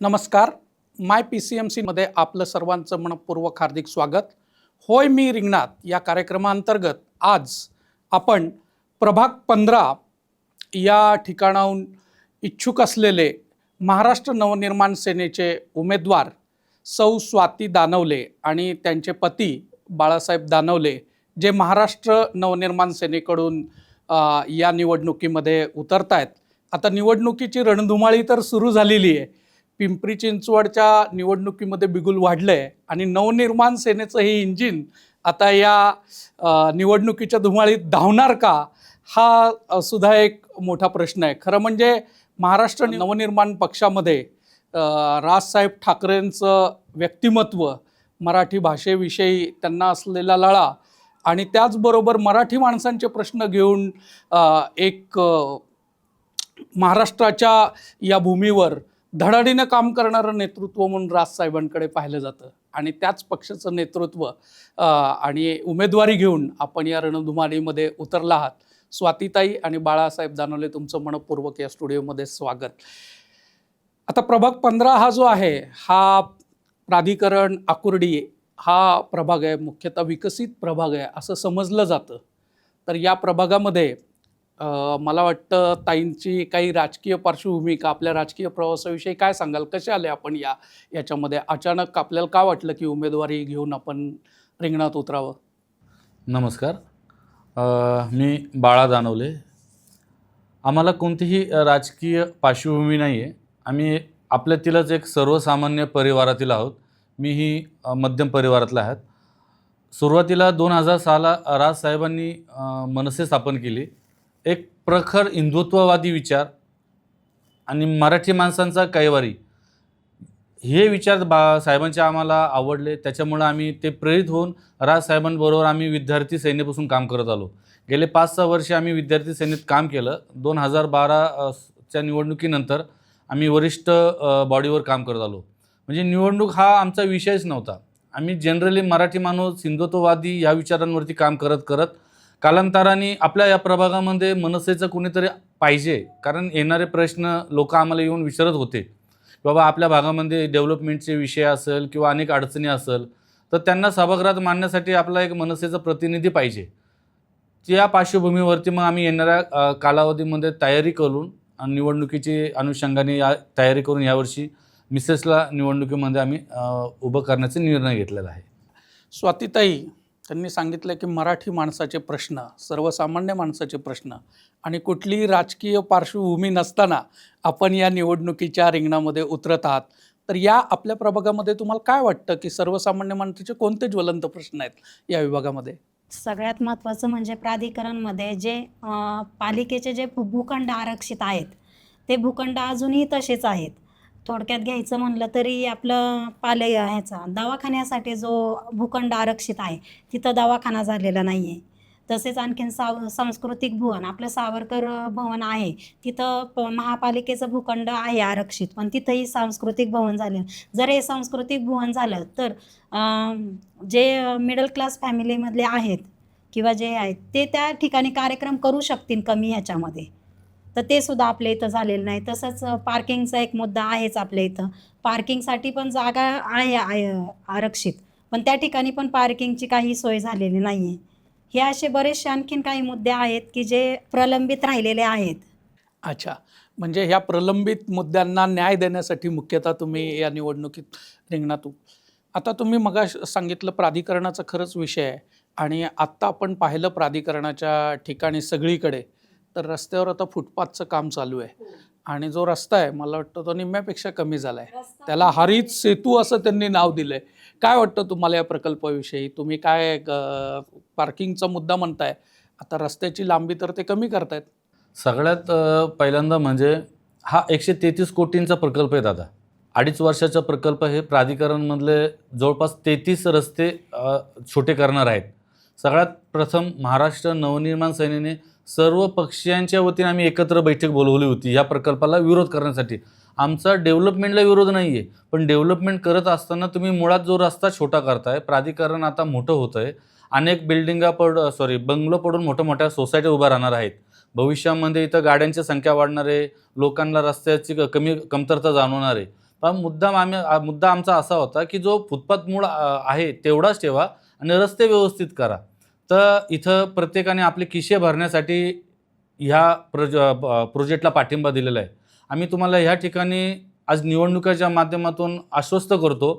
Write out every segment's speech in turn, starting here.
नमस्कार. माय P C M सीमध्ये आपलं सर्वांचं मनपूर्वक हार्दिक स्वागत. होय मी रिंगणात या कार्यक्रमाअंतर्गत आज आपण प्रभाग पंधरा या ठिकाणाहून इच्छुक असलेले महाराष्ट्र नवनिर्माण सेनेचे उमेदवार सौ स्वाती दानवले आणि त्यांचे पती बाळासाहेब दानवले जे महाराष्ट्र नवनिर्माण सेनेकडून या निवडणुकीमध्ये उतरत आहेत आता निवडणुकीची रणधुमाळी तर सुरू झालेली आहे. पिंपरी चिंचवडच्या निवडणुकीमध्ये बिगुल वाढलं आहे आणि नवनिर्माण सेनेचं हे इंजिन आता या निवडणुकीच्या धुमाळीत धावणार का हा सुद्धा एक मोठा प्रश्न आहे. खरं म्हणजे महाराष्ट्र नवनिर्माण पक्षामध्ये राजसाहेब ठाकरेंचं व्यक्तिमत्व मराठी भाषेविषयी त्यांना असलेला लळा आणि त्याचबरोबर मराठी माणसांचे प्रश्न घेऊन एक महाराष्ट्राच्या या भूमीवर धडाडीनं काम करणारं नेतृत्व म्हणून राजसाहेबांकडे पाहिलं जातं. आणि त्याच पक्षाचं नेतृत्व आणि उमेदवारी घेऊन आपण या रणधुमाळीमध्ये उतरला आहात. स्वातीताई आणि बाळासाहेब दानवले तुमचं मनपूर्वक या स्टुडिओमध्ये स्वागत. आता प्रभाग पंधरा हा जो आहे हा प्राधिकरण आकुर्डी हा प्रभाग आहे मुख्यतः विकसित प्रभाग आहे असं समजलं जातं. तर या प्रभागामध्ये मला वाटतं ताईंची काही राजकीय पार्श्वभूमी का आपल्या राजकीय प्रवासाविषयी काय सांगाल? कसे आले आपण या याच्यामध्ये? अचानक आपल्याला का वाटलं की उमेदवारी घेऊन आपण रिंगणात उतरावं? नमस्कार. मी बाळा दानवले. आम्हाला कोणतीही राजकीय पार्श्वभूमी नाही आहे आम्ही आपल्यातीलच एक सर्वसामान्य परिवारातील आहोत. मीही ही मध्यम परिवारातला आहात. सुरुवातीला दोन हजार सहाला राजसाहेबांनी मनसे स्थापन केली. एक प्रखर हिंदुत्ववादी विचार आणि मराठी माणसांचा कैवारी. हे विचार बा साहेबांचे आम्हाला आवडले. त्याच्यामुळं आम्ही ते प्रेरित होऊन राजसाहेबांबरोबर आम्ही विद्यार्थी सैन्यापासून काम करत आलो. गेले पाच सहा वर्षे आम्ही विद्यार्थी सैन्यात काम केलं. दोन हजार बारा च्या निवडणुकीनंतर आम्ही वरिष्ठ बॉडीवर काम करत आलो. म्हणजे निवडणूक हा आमचा विषयच नव्हता. आम्ही जनरली मराठी माणूस हिंदुत्ववादी या विचारांवरती काम करत करत कालांतराने आपल्या या प्रभागामध्ये मनसेचं कुणीतरी पाहिजे कारण येणारे प्रश्न लोक आम्हाला येऊन विचारत होते. बाबा आपल्या भागामध्ये डेव्हलपमेंटचे विषय असेल किंवा अनेक अडचणी असेल तर त्यांना सभागृहात मांडण्यासाठी आपला एक मनसेचा प्रतिनिधी पाहिजे. त्या पार्श्वभूमीवरती मग आम्ही येणाऱ्या कालावधीमध्ये तयारी करून आणि निवडणुकीची अनुषंगाने या तयारी करून यावर्षी मिसेसला निवडणुकीमध्ये आम्ही उभं करण्याचा निर्णय घेतलेला आहे. स्वातीताई त्यांनी सांगितलं की मराठी माणसाचे प्रश्न सर्वसामान्य माणसाचे प्रश्न आणि कुठलीही राजकीय पार्श्वभूमी नसताना आपण या निवडणुकीच्या रिंगणामध्ये उतरत आहात. तर या आपल्या प्रभागामध्ये तुम्हाला काय वाटतं की सर्वसामान्य माणसाचे कोणते ज्वलंत प्रश्न आहेत या विभागामध्ये? सगळ्यात महत्त्वाचं म्हणजे प्राधिकरणमध्ये जे पालिकेचे जे भूखंड आरक्षित आहेत ते भूखंड अजूनही तसेच आहेत. थोडक्यात घ्यायचं म्हणलं तरी आपलं पाले ह्याचा दवाखान्यासाठी जो भूखंड आरक्षित आहे तिथं दवाखाना झालेला नाही आहे तसेच आणखीन साव सांस्कृतिक भुवन आपलं सावरकर भवन आहे तिथं प महापालिकेचं भूखंड आहे आरक्षित पण तिथंही सांस्कृतिक भवन झाले. जर हे सांस्कृतिक भुवन झालं तर जे मिडल क्लास फॅमिलीमधले आहेत किंवा जे आहेत ते त्या ठिकाणी कार्यक्रम करू शकतील कमी ह्याच्यामध्ये. तर ते सुद्धा आपल्या इथं झालेलं नाही. तसंच पार्किंगचा एक मुद्दा आहेच आपल्या इथं. पार्किंगसाठी पण जागा आहे आहे आरक्षित. पण त्या ठिकाणी पण पार्किंगची काही सोय झालेली नाही आहे हे असे बरेचसे आणखीन काही मुद्दे आहेत की जे प्रलंबित राहिलेले आहेत. अच्छा. म्हणजे ह्या प्रलंबित मुद्द्यांना न्याय देण्यासाठी मुख्यतः तुम्ही या निवडणुकीत रिंगणात आता तुम्ही मगा सांगितलं प्राधिकरणाचा खरंच विषय आहे. आणि आत्ता आपण पाहिलं प्राधिकरणाच्या ठिकाणी सगळीकडे तर रस्त्यावर आता फुटपाथचं काम चालू आहे. आणि जो रस्ता आहे मला वाटतं तो निम्म्यापेक्षा कमी झाला आहे त्याला हरित सेतू असं त्यांनी नाव दिलं आहे काय वाटतं तुम्हाला या प्रकल्पाविषयी? तुम्ही काय पार्किंगचा मुद्दा म्हणताय. आता रस्त्याची लांबी तर ते कमी करतायत. सगळ्यात पहिल्यांदा म्हणजे हा एकशे तेहतीस कोटींचा प्रकल्प आहे दादा. अडीच वर्षाचा प्रकल्प हे प्राधिकरणमधले जवळपास तेहतीस रस्ते छोटे करणार आहेत. सगळ्यात प्रथम महाराष्ट्र नवनिर्माण सेनेने सर्व पक्षीयांच्या वतीने आम्ही एकत्र बैठक बोलवली होती या प्रकल्पाला विरोध करण्यासाठी. आमचा डेव्हलपमेंटला विरोध नाही आहे पण डेव्हलपमेंट करत असताना तुम्ही मुळात जो रस्ता छोटा करताय प्राधिकरण आता मोठं होतं आहे अनेक बिल्डिंगा पड सॉरी बंगलो पडून मोठ्या मोठ्या सोसायट्या उभ्या राहणार आहेत. भविष्यामध्ये इथं गाड्यांची संख्या वाढणार आहे लोकांना रस्त्याची कमी कमतरता जाणवणार आहे. पण मुद्दा आम्ही मुद्दा आमचा असा होता की जो फुटपाथ मूळ आहे तेवढाच ठेवा आणि रस्ते व्यवस्थित करा. तर इथं प्रत्येकाने आपले किशे भरण्यासाठी ह्या प्रोज प्रोजेक्टला पाठिंबा दिलेला आहे. आम्ही तुम्हाला ह्या ठिकाणी आज निवडणुकीच्या माध्यमातून आश्वस्त करतो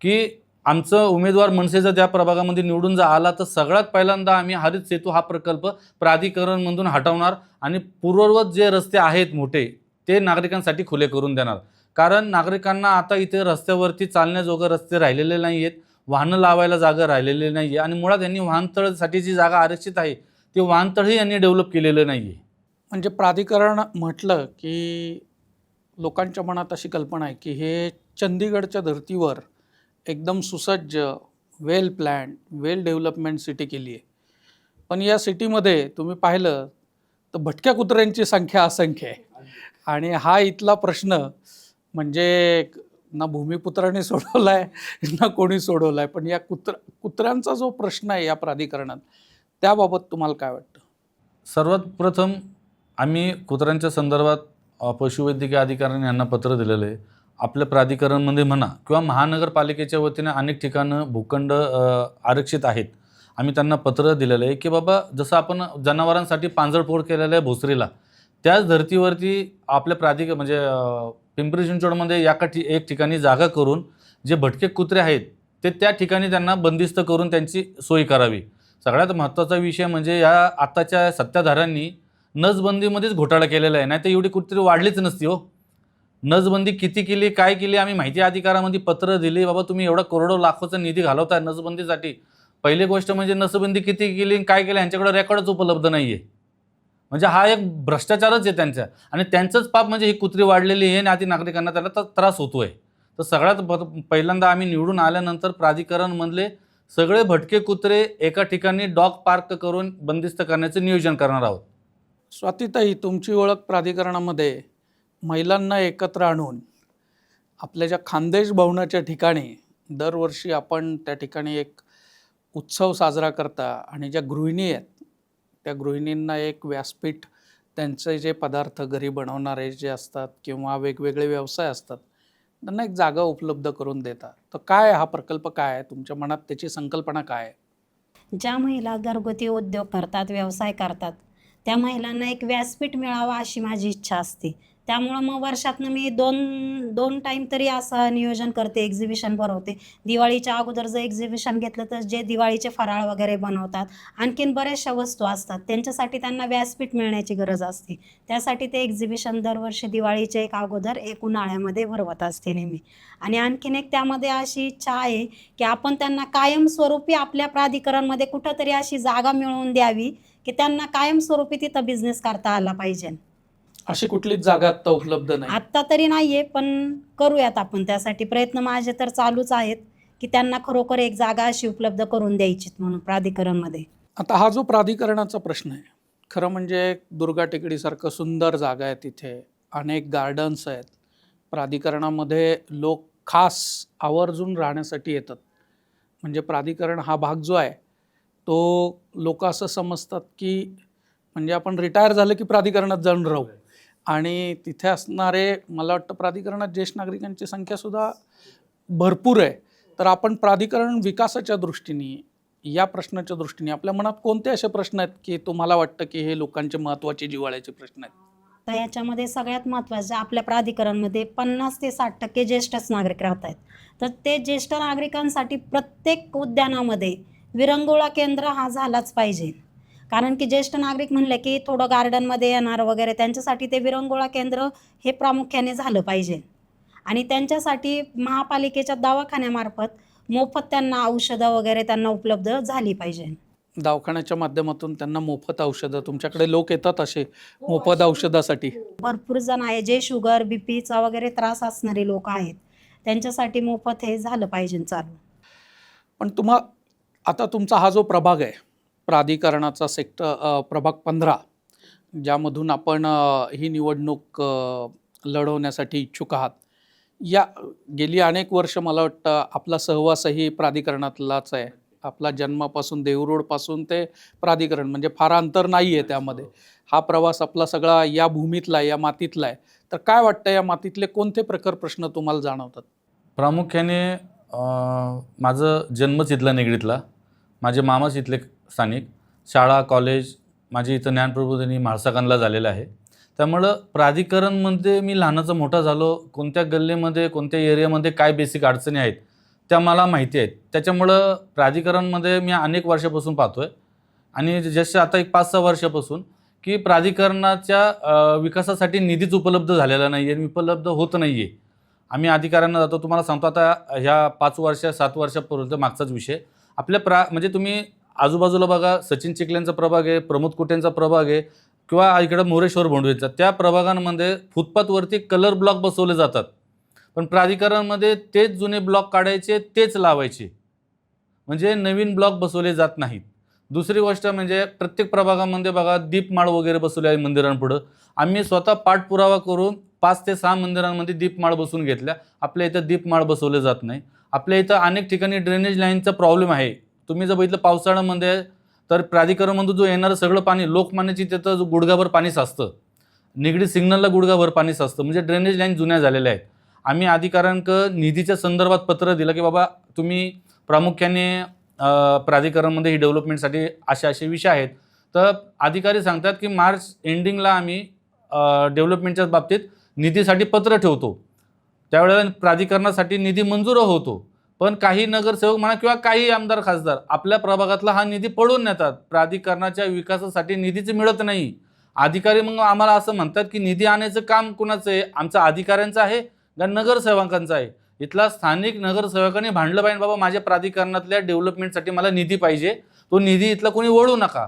की आमचं उमेदवार मनसे जर त्या प्रभागामध्ये निवडून जर आला तर सगळ्यात पहिल्यांदा आम्ही हरित सेतू हा प्रकल्प प्राधिकरणमधून हटवणार आणि पूर्ववत जे रस्ते आहेत मोठे ते नागरिकांसाठी खुले करून देणार. कारण नागरिकांना आता इथे रस्त्यावरती चालण्याजोगं रस्ते राहिलेले नाही आहेत वाहनं लावायला जागा राहिलेली नाही आहे आणि मुळात यांनी वाहनतळसाठी जी जागा आरक्षित आहे ते वाहनतळही यांनी डेव्हलप केलेलं नाही आहे म्हणजे प्राधिकरण म्हटलं की लोकांच्या मनात अशी कल्पना आहे की हे चंदीगडच्या धर्तीवर एकदम सुसज्ज well plan well development city केली आहे पण या सिटीमध्ये तुम्ही पाहिलं तर भटक्या कुत्र्यांची संख्या असंख्य आहे. आणि हा इथला प्रश्न म्हणजे ना भूमिपुत्राने सोडवला आहे ना कोणी सोडवला आहे पण या कुत्र कुत्र्यांचा जो प्रश्न आहे या प्राधिकरणात त्याबाबत तुम्हाला काय वाटतं? सर्वात प्रथम आम्ही कुत्र्यांच्या संदर्भात पशुवैद्यकीय अधिकाऱ्यांनी यांना पत्र दिलेलं आहे. आपलं प्राधिकरणमध्ये म्हणा किंवा महानगरपालिकेच्या वतीने अनेक ठिकाणं भूखंड आरक्षित आहेत. आम्ही त्यांना पत्र दिलेलं आहे की बाबा जसं आपण जनावरांसाठी पांजरपोड केलेलं आहे भोसरीला त्याच धर्तीवरती आपल्या प्राधिक म्हणजे पिंपरी चिंचवडमध्ये या ठि एक ठिकाणी जागा करून जे भटके कुत्रे आहेत ते त्या ठिकाणी त्यांना बंदिस्त करून त्यांची सोय करावी. सगळ्यात महत्त्वाचा विषय म्हणजे या आत्ताच्या सत्ताधाऱ्यांनी नसबंदीमध्येच घोटाळा केलेला आहे. नाही तर एवढी कुठेतरी वाढलीच नसती हो. नसबंदी किती केली काय केली आम्ही माहिती अधिकारामध्ये पत्र दिली बाबा तुम्ही एवढा करोडो लाखोचा निधी घालवताय नसबंदीसाठी. पहिली गोष्ट म्हणजे नसबंदी किती केली आणि काय केलं यांच्याकडे रेकॉर्डच उपलब्ध नाही आहे म्हणजे हा एक भ्रष्टाचारच आहे त्यांचा. आणि त्यांचंच पाप म्हणजे ही कुत्री वाढलेली आहे आणि आधी नागरिकांना त्याला तर त्रास होतोय. तर सगळ्यात पहिल्यांदा आम्ही निवडून आल्यानंतर प्राधिकरणमधले सगळे भटके कुत्रे एका ठिकाणी डॉग पार्क करून बंदिस्त करण्याचं नियोजन करणार आहोत. स्वातीताई तुमची ओळख प्राधिकरणामध्ये महिलांना एकत्र आणून आपल्या ज्या खानदेश भवनाच्या ठिकाणी दरवर्षी आपण त्या ठिकाणी एक उत्सव साजरा करता आणि ज्या गृहिणी आहेत त्या गृहिणींना एक व्यासपीठ त्यांचे जे पदार्थ घरी बनवणारे जे असतात किंवा वेगवेगळे व्यवसाय असतात त्यांना एक जागा उपलब्ध करून देतात. तर काय हा प्रकल्प काय आहे? तुमच्या मनात त्याची संकल्पना काय आहे? ज्या महिला घरगुती उद्योग करतात व्यवसाय करतात त्या महिलांना एक व्यासपीठ मिळावा अशी माझी इच्छा असते. त्यामुळं मग वर्षातनं मी दोन दोन टाईम तरी असं नियोजन करते एक्झिबिशन भरवते दिवाळीच्या अगोदर जर एक्झिबिशन घेतलं तर जे दिवाळीचे फराळ वगैरे बनवतात आणखीन बऱ्याचशा वस्तू असतात. त्यांच्यासाठी त्यांना व्यासपीठ मिळण्याची गरज असते. त्यासाठी ते एक्झिबिशन दरवर्षी दिवाळीच्या एक अगोदर एक उन्हाळ्यामध्ये भरवत असते नेहमी. आणि आणखीन एक त्यामध्ये अशी इच्छा आहे की आपण त्यांना कायमस्वरूपी आपल्या प्राधिकरणमध्ये कुठंतरी अशी जागा मिळवून द्यावी की त्यांना कायमस्वरूपी तिथं बिझनेस करता आला पाहिजे. अशी कुठलीच जागा आत्ता उपलब्ध नाही. आत्ता तरी नाहीये पण करूयात आपण. त्यासाठी प्रयत्न माझे तर चालूच आहेत की त्यांना खरोखर एक जागा अशी उपलब्ध करून द्यायची म्हणून प्राधिकरणमध्ये. आता हा जो प्राधिकरणाचा प्रश्न आहे खरं म्हणजे दुर्गा टेकडीसारखं सुंदर जागा आहे तिथे अनेक गार्डन्स आहेत. प्राधिकरणामध्ये लोक खास आवर्जून राहण्यासाठी येतात. म्हणजे प्राधिकरण हा भाग जो आहे तो लोक असं समजतात की म्हणजे आपण रिटायर झालं की प्राधिकरणात जाऊन राहू. आणि तिथे असणारे मला वाटतं प्राधिकरणात ज्येष्ठ नागरिकांची संख्यासुद्धा भरपूर आहे. तर आपण प्राधिकरण विकासाच्या दृष्टीने या प्रश्नाच्या दृष्टीने आपल्या मनात कोणते असे प्रश्न आहेत की तुम्हाला वाटतं की हे लोकांचे महत्त्वाचे जिव्हाळ्याचे प्रश्न आहेत? तर याच्यामध्ये सगळ्यात महत्त्वाचं आपल्या प्राधिकरणमध्ये पन्नास ते साठ टक्के ज्येष्ठच नागरिक राहत आहेत. तर ते ज्येष्ठ नागरिकांसाठी प्रत्येक उद्यानामध्ये विरंगुळा केंद्र हा झालाच पाहिजे. कारण की ज्येष्ठ नागरिक म्हणले की थोडं गार्डनमध्ये येणार वगैरे त्यांच्यासाठी ते विरंगुळा केंद्र हे प्रामुख्याने झालं पाहिजे. आणि त्यांच्यासाठी महापालिकेच्या दवाखान्यामार्फत मोफत त्यांना औषधं वगैरे त्यांना उपलब्ध झाली पाहिजे. दवाखान्याच्या माध्यमातून त्यांना मोफत औषधं तुमच्याकडे लोक येतात असे मोफत औषधासाठी? भरपूर जण आहे जे शुगर बी पीचा वगैरे त्रास असणारे लोक आहेत. त्यांच्यासाठी मोफत हे झालं पाहिजे चालू. पण तुम्हा आता तुमचा हा जो प्रभाग आहे प्राधिकरणाचा सेक्टर प्रभाग पंधरा ज्यामधून आपण ही निवडणूक लढवण्यासाठी इच्छुक आहात. या गेली अनेक वर्ष मला वाटतं आपला सहवासही प्राधिकरणातलाच आहे. आपला जन्मापासून देऊरोडपासून ते प्राधिकरण म्हणजे फार अंतर नाही आहे त्यामध्ये. हा प्रवास आपला सगळा या भूमीतला आहे या मातीतला आहे. तर काय वाटतं या मातीतले कोणते प्रखर प्रश्न तुम्हाला जाणवतात? प्रामुख्याने माझं जन्मच इथला निगडीतला. माझे मामाच इथले स्थानिक शाळा कॉलेज माझी इथं ज्ञानप्रबोधिनी म्हाळसाकांला झालेलं आहे. त्यामुळं प्राधिकरणमध्ये मी लहानाचा मोठा झालो. कोणत्या गल्लीमध्ये कोणत्या एरियामध्ये काय बेसिक अडचणी आहेत त्या मला माहिती आहेत. त्याच्यामुळं प्राधिकरणमध्ये मी अनेक वर्षापासून पाहतो आहे आणि जसे आता एक पाच सहा वर्षापासून की प्राधिकरणाच्या विकासासाठी निधीच उपलब्ध झालेला नाही आहे उपलब्ध होत नाही आहे आम्ही अधिकाऱ्यांना जातो. तुम्हाला सांगतो आता ह्या पाच वर्ष सात वर्षापर्यंत मागचाच विषय. आपल्या प्रा म्हणजे तुम्ही आजूबाजूला बघा सचिन चिखल्यांचा प्रभाग आहे प्रमोद कुटेंचा प्रभाग आहे किंवा इकडं मोरेश्वर भोंडवेचा त्या प्रभागांमध्ये फुटपाथवरती कलर ब्लॉक बसवले जातात. पण प्राधिकरणामध्ये तेच जुने ब्लॉक काढायचे तेच लावायचे. म्हणजे नवीन ब्लॉक बसवले जात नाहीत. दुसरी गोष्ट म्हणजे प्रत्येक प्रभागामध्ये बघा दीपमाळ वगैरे बसवले आहे मंदिरांपुढं. आम्ही स्वतः पाठपुरावा करून पाच ते सहा मंदिरांमध्ये दीपमाळ बसवून घेतल्या. आपल्या इथं दीपमाळ बसवले जात नाही. आपल्या इथं अनेक ठिकाणी ड्रेनेज लाईनचा प्रॉब्लेम आहे. तुम्ही जर बघितलं पावसाळ्यामध्ये तर प्राधिकरणमधून जो येणारं सगळं पाणी लोकमान्याची तिथं जो गुडघाभर पाणी साचतं. निगडीत सिग्नलला गुडघाभर पाणी साचतं. म्हणजे ड्रेनेज लाईन जुन्या झालेल्या आहेत. आम्ही अधिकाऱ्यांक निधीच्या संदर्भात पत्र दिलं की बाबा तुम्ही प्रामुख्याने प्राधिकरणमध्ये ही डेव्हलपमेंटसाठी असे असे विषय आहेत. तर अधिकारी सांगतात की मार्च एंडिंगला आम्ही डेव्हलपमेंटच्या बाबतीत निधीसाठी पत्र ठेवतो. त्यावेळेला प्राधिकरणासाठी निधी मंजूर होतो. पण काही नगरसेवक म्हणा किंवा काही आमदार खासदार आपल्या प्रभागातला हा निधी पडून नेतात. प्राधिकरणाच्या विकासासाठी निधीच मिळत नाही. अधिकारी मग आम्हाला असं म्हणतात की निधी आणायचं काम कुणाचं आहे? आमचा अधिकाऱ्यांचं आहे का नगरसेवकांचं आहे? इथला स्थानिक नगरसेवकांनी भांडलं पाहिजे बाबा माझ्या प्राधिकरणातल्या डेव्हलपमेंटसाठी मला निधी पाहिजे. तो निधी इथला कोणी वळू नका.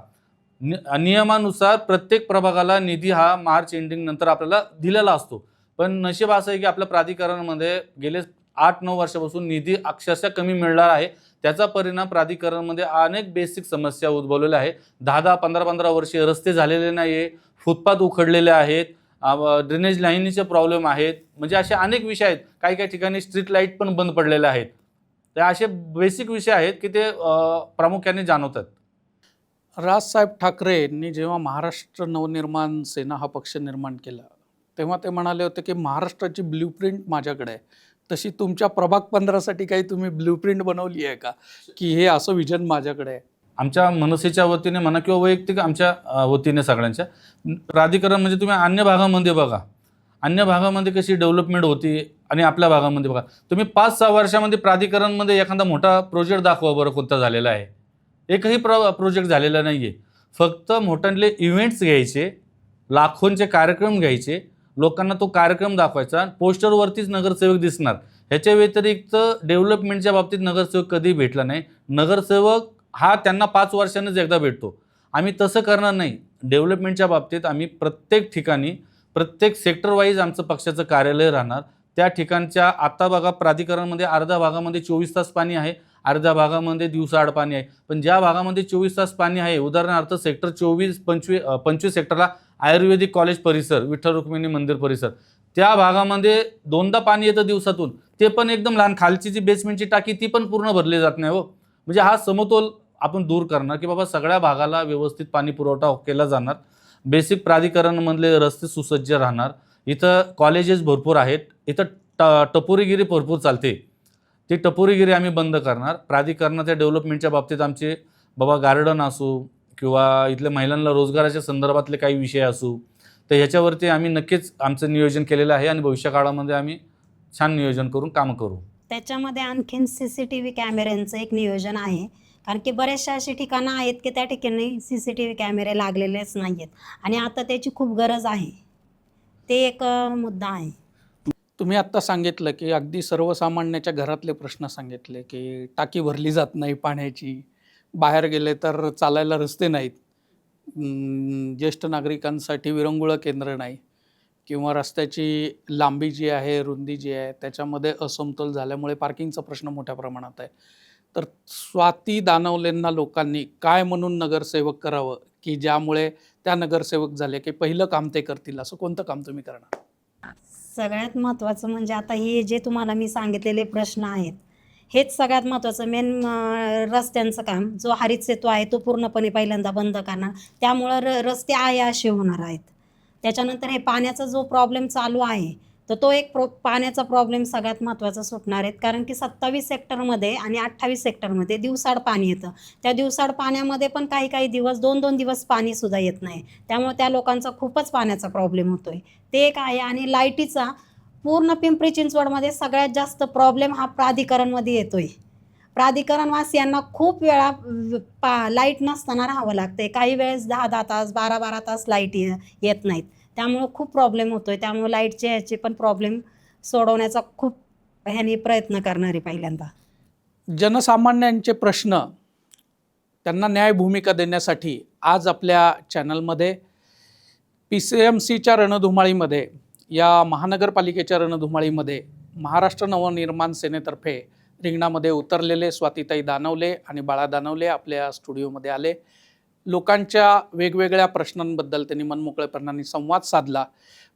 नि नियमानुसार प्रत्येक प्रभागाला निधी हा मार्च एंडिंग नंतर आपल्याला दिलेला असतो. पण नशीब असं आहे की आपल्या प्राधिकरणामध्ये गेले आठ नऊ वर्षापासून निधी अक्षरशः कमी मिळणार आहे. त्याचा परिणाम प्राधिकरणमध्ये अनेक बेसिक समस्या उद्भवलेल्या आहे दहा दहा पंधरा पंधरा वर्षे रस्ते झालेले नाही आहे फुटपाथ उखडलेले आहेत. ड्रेनेज लाईनीचे प्रॉब्लेम आहेत. म्हणजे असे अनेक विषय आहेत. काही काही ठिकाणी स्ट्रीट लाइट पण बंद पडलेले आहेत. तर असे बेसिक विषय आहेत की ते प्रामुख्याने जाणवतात. राजसाहेब ठाकरेंनी जेव्हा महाराष्ट्र नवनिर्माण सेना हा पक्ष निर्माण केला तेव्हा ते म्हणाले होते की महाराष्ट्राची ब्ल्यूप्रिंट माझ्याकडे आहे. तशी तुमच्या प्रभाग पंधरासाठी काही तुम्ही ब्ल्यूप्रिंट बनवली आहे का? की हे असं विजन माझ्याकडे आहे. आमच्या मनसेच्या वतीने म्हणा किंवा वैयक्तिक आमच्या वतीने सगळ्यांच्या. प्राधिकरण म्हणजे तुम्ही अन्य भागामध्ये बघा. अन्य भागामध्ये कशी डेव्हलपमेंट होती आणि आपल्या भागामध्ये बघा. तुम्ही पाच सहा वर्षामध्ये प्राधिकरणमध्ये एखादा मोठा प्रोजेक्ट दाखवा बरं कोणता झालेला आहे. एकही प्र प्रोजेक्ट झालेला नाही आहे फक्त मोठ्याले इव्हेंट्स घ्यायचे लाखोंचे कार्यक्रम घ्यायचे लोकांना तो कार्यक्रम दाखवायचा पोस्टरवरतीच नगरसेवक दिसणार. ह्याच्या व्यतिरिक्त डेव्हलपमेंटच्या बाबतीत नगरसेवक कधी भेटला नाही. नगरसेवक हा त्यांना पाच वर्षांनीच एकदा भेटतो. आम्ही तसं करणार नाही. डेव्हलपमेंटच्या बाबतीत आम्ही प्रत्येक ठिकाणी प्रत्येक सेक्टरवाईज आमचं पक्षाचं कार्यालय राहणार. त्या ठिकाणच्या आत्ता बघा प्राधिकरणमध्ये अर्ध्या भागामध्ये चोवीस तास पाणी आहे अर्ध्या भागामध्ये दिवसाआड पाणी आहे. पण ज्या भागामध्ये चोवीस तास पाणी आहे उदाहरणार्थ सेक्टर चोवीस पंचवीस पंचवीस सेक्टरला आयुर्वेदिक कॉलेज परिसर विठ्ठल रुक्मिणी मंदिर परिसर. त्या भागामध्ये दोनदा पाणी येतं दिवसातून. ते पण एकदम लहान. खालची जी बेसमेंटची टाकी ती पण पूर्ण भरली जात नाही हो. म्हणजे हा समतोल आपण दूर करणार की बाबा सगळ्या भागाला व्यवस्थित पाणी पुरवठा केला जाणार. बेसिक प्राधिकरणमधले रस्ते सुसज्ज राहणार. इथं कॉलेजेस भरपूर आहेत. इथं ट टपोरीगिरी भरपूर चालते. ती टपोरीगिरी आम्ही बंद करणार. प्राधिकरणाच्या डेव्हलपमेंटच्या बाबतीत आमचे बाबा गार्डन असू किंवा इथल्या महिलांना रोजगाराच्या संदर्भातले काही विषय असू तर ह्याच्यावरती आम्ही नक्कीच आमचं नियोजन केलेलं आहे आणि भविष्य काळामध्ये आम्ही छान नियोजन करून कामं करू. त्याच्यामध्ये आणखीन सी सी टी व्ही कॅमेऱ्यांचं एक नियोजन आहे. कारण की बरेचशा अशी ठिकाणं आहेत की त्या ठिकाणी सी सी टी व्ही कॅमेरे लागलेलेच नाही आहेत आणि आता त्याची खूप गरज आहे. ते एक मुद्दा आहे. तुम्ही आत्ता सांगितलं की अगदी सर्वसामान्याच्या घरातले प्रश्न सांगितले की टाकी भरली जात नाही पाण्याची. बाहेर गेले तर चालायला रस्ते नाहीत. ज्येष्ठ नागरिकांसाठी विरंगुळं केंद्र नाही. किंवा रस्त्याची लांबी जी आहे रुंदी जी आहे त्याच्यामध्ये असमतोल झाल्यामुळे पार्किंगचा प्रश्न मोठ्या प्रमाणात आहे. तर स्वाती दानवलेंना लोकांनी काय म्हणून नगरसेवक करावं? की ज्यामुळे त्या नगरसेवक झाले की पहिलं काम ते करतील? असं कोणतं काम तुम्ही करणार? सगळ्यात महत्त्वाचं म्हणजे आता हे जे तुम्हाला मी सांगितलेले प्रश्न आहेत हेच सगळ्यात महत्त्वाचं मेन रस्त्यांचं काम. जो हरित सेतू आहे तो पूर्णपणे पहिल्यांदा बंद करणार. त्यामुळं र रस्ते आहे असे होणार आहेत. त्याच्यानंतर हे पाण्याचा जो प्रॉब्लेम चालू आहे तर तो एक प्रो पाण्याचा प्रॉब्लेम सगळ्यात महत्त्वाचा सुटणार आहेत कारण की सत्तावीस सेक्टरमध्ये आणि अठ्ठावीस सेक्टरमध्ये दिवसाड पाणी येतं. त्या दिवसाड पाण्यामध्ये पण काही काही दिवस दोन दोन दिवस पाणीसुद्धा येत नाही. त्यामुळे त्या लोकांचा खूपच पाण्याचा प्रॉब्लेम होतो आहे ते एक आहे आणि लाईटीचा पूर्ण पिंपरी चिंचवडमध्ये सगळ्यात जास्त प्रॉब्लेम हा प्राधिकरणमध्ये येतो आहे प्राधिकरणवासियांना खूप वेळा पा लाइट नसताना राहावं लागतंय. काही वेळेस दहा दहा तास बारा बारा तास लाइट येत नाहीत. त्यामुळं खूप प्रॉब्लेम होतो आहे त्यामुळे लाईटचे ह्याचे पण प्रॉब्लेम सोडवण्याचा खूप ह्यानी प्रयत्न करणारी पहिल्यांदा. जनसामान्यांचे प्रश्न त्यांना न्याय भूमिका देण्यासाठी आज आपल्या चॅनलमध्ये पी सी एम सीच्या रणधुमाळीमध्ये या महानगरपालिकेच्या रणधुमाळीमध्ये महाराष्ट्र नवनिर्माण सेनेतर्फे रिंगणामध्ये उतरलेले स्वातीताई दानवले आणि बाळा दानवले आपल्या स्टुडिओमध्ये आले. लोकांच्या वेगवेगळ्या प्रश्नांबद्दल त्यांनी मनमोकळेपणाने संवाद साधला.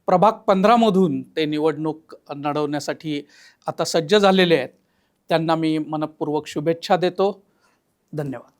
प्रभाग पंधरामधून ते निवडणूक लढवण्यासाठी आता सज्ज झालेले आहेत. त्यांना मी मनपूर्वक शुभेच्छा देतो. धन्यवाद.